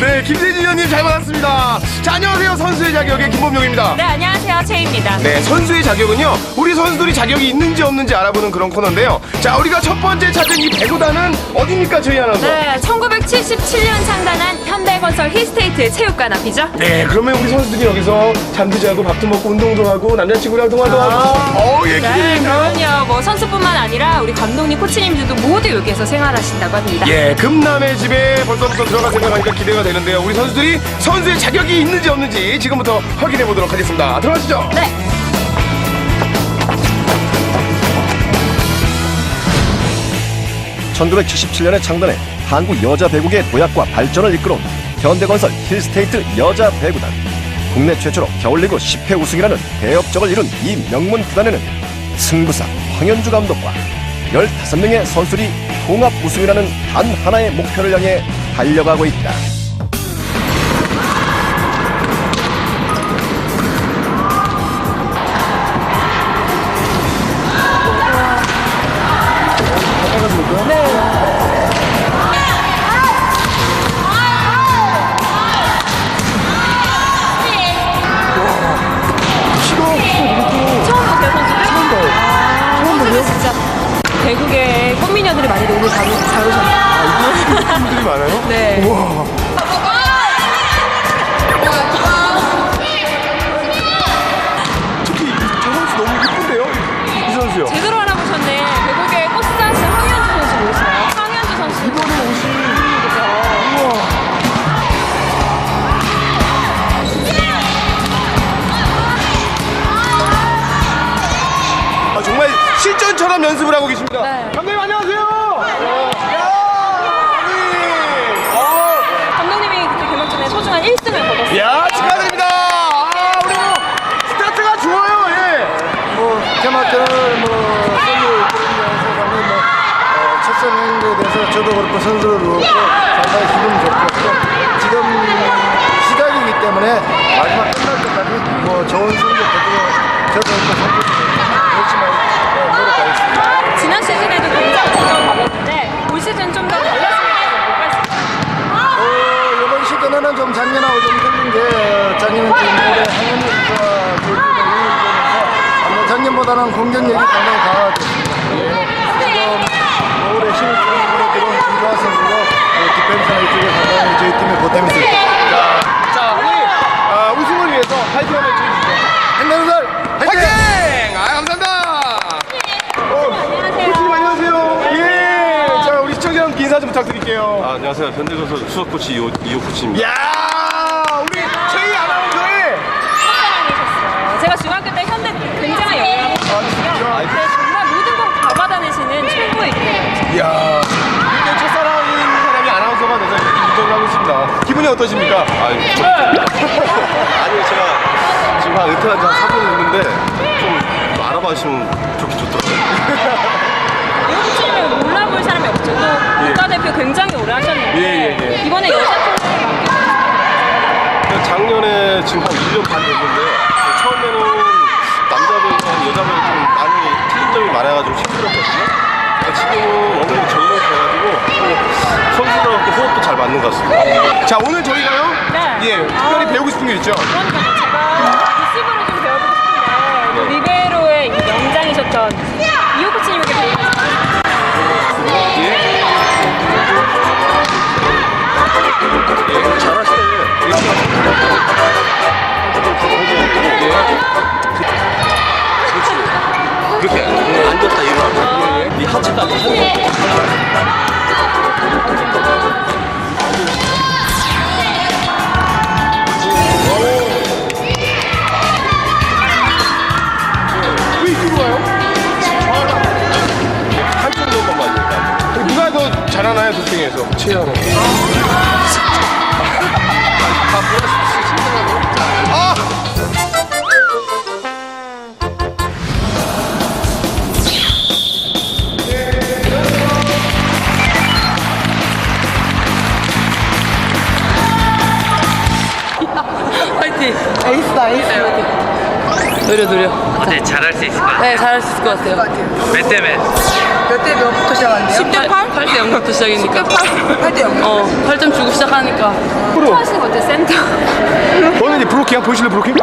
네, 김세진 위원님 잘 받았습니다. 자, 안녕하세요. 선수의 자격의 김범용입니다. 네, 안녕하세요. 채입니다. 네, 선수의 자격은요, 우리 선수들이 자격이 있는지 없는지 알아보는 그런 코너인데요. 자, 우리가 첫 번째 찾은 이 배구단은 어디입니까, 저희 아나운서? 네, 1977년 창단한 현대건설 힐스테이트 체육관 앞이죠. 네, 그러면 우리 선수들이 여기서 잠도 자고 밥도 먹고 운동도 하고 남자친구랑 통화도 하고. 어우, 예, 네, 기대됩니다. 그럼요. 뭐 선수뿐만 아니라 우리 감독님, 코치님들도 모두 여기에서 생활하신다고 합니다. 예, 금남의 집에 벌써부터 들어갈 생각하니까 기대가 되는데요. 우리 선수들이 선수의 자격이 있는지 없는지 지금부터 확인해 보도록 하겠습니다. 들어가시죠. 네. 1977년에 창단해 한국 여자 배구의 도약과 발전을 이끌어온 현대건설 힐스테이트 여자 배구단. 국내 최초로 겨울리그 10회 우승이라는 대업적을 이룬 이 명문 구단에는 승부사 황현주 감독과 15명의 선수들이 통합 우승이라는 단 하나의 목표를 향해 달려가고 있다. 아, 배국에 꽃미녀들이 많이 오늘 잘, 오- 잘 오셨네요. 분들이 많아요? 네. 특히 연습을 하고 계십니다. 네. 감독님 안녕하세요. 야, 감독님. 어, 감독님이 그때 개막전에 소중한 1승을 거뒀어요. 야, 축하드립니다. 아, 우리 뭐 스타트가 좋아요. 예. 뭐 개막전을 뭐 선수 가면 뭐 어, 첫 선행에 대해서 저도 그렇고 선수도 그렇고 상당히 기분 좋고 또 지금 시작이기 때문에 마지막 끝날 때까지 뭐 좋은 성적 거두고 저도 또 선수 열심히 어, 노 지난 시즌에도 굉장히 잘 받았는데 올 시즌 좀 더 달랐으면. 어, 이번 시즌에는 좀 작년하고 좀 틀린 게 작년은 좀 올해 학년 선수와 교육을 이끌면서 아마 작년보다는 공격력이 상당히 강화됐습니다. 지금 올해 신입생으로 들어온 김주환 선수가 어, 디펜스나 이쪽에 상당히 저희 팀에 보탬이 됐습니다. 자, 자, 우리 아, 우승을 위해서 파이팅 한번 해주시죠. 한명들 파이팅! 화이팅! 아, 감사합니다. 어, 안녕하세요. 코치님 안녕하세요. 예. 자, 우리 시청자 여러분 인사 좀 부탁드릴게요. 아, 안녕하세요. 현대건설 수석 코치 이호, 이호 코치입니다. 야, 우리 최희 아나운서의 사랑이셨어요. 제가 중학교 때 현대 굉장한 영향을 받았거든요. 근데 정말 모든 걸 다 받아내시는 최고의 기회였어요. 야, 이렇게 첫사랑인 사람이 아나운서가 돼서 이렇게 인정을 하고 있습니다. 기분이 어떠십니까? 아, 좀, 아니요, 제가 지금 한 은퇴한 지한 4분 됐는데 좀 알아봐 주시면 좋긴 좋더라고요. 이호 코치님을 몰라볼 사람이 없죠. 또 국가대표 굉장히 오래 하셨는데 예, 예, 예. 이번에 여자 팀을 맡기셨어요. 작년에 지금 한 1년 반 됐는데 처음에는 남자분과 여자분이 좀 많이 틀린 점이 많아가지고 힘들었거든요. 근데 지금은 어느 정도 적응이 돼가지고 또 선수들하고 호흡도 잘 맞는 것 같습니다. 자, 오늘 저희가요. 네. 예, 특별히 아. 배우고 싶은 게 있죠. 그러니까 제가 그렇게 앉았다 일어나고 이 하체까지 왜? 한쪽 넘어만 이렇게 누가 더 잘하나요, 둘 중에서? 최하나. 아! 노려 노려. 어때 잘할 수 있을 것 같아? 네 잘할 수 있을 것 같아요. 몇 대면? 몇대 몇부터 시작한대요? 10대 8? 8대 0부터 시작이니까. 8대 0. 어 8점 주고 시작하니까. 프로. 하시는 거 어때 센터? 오늘 이제 브로킹 보실래 브로킹?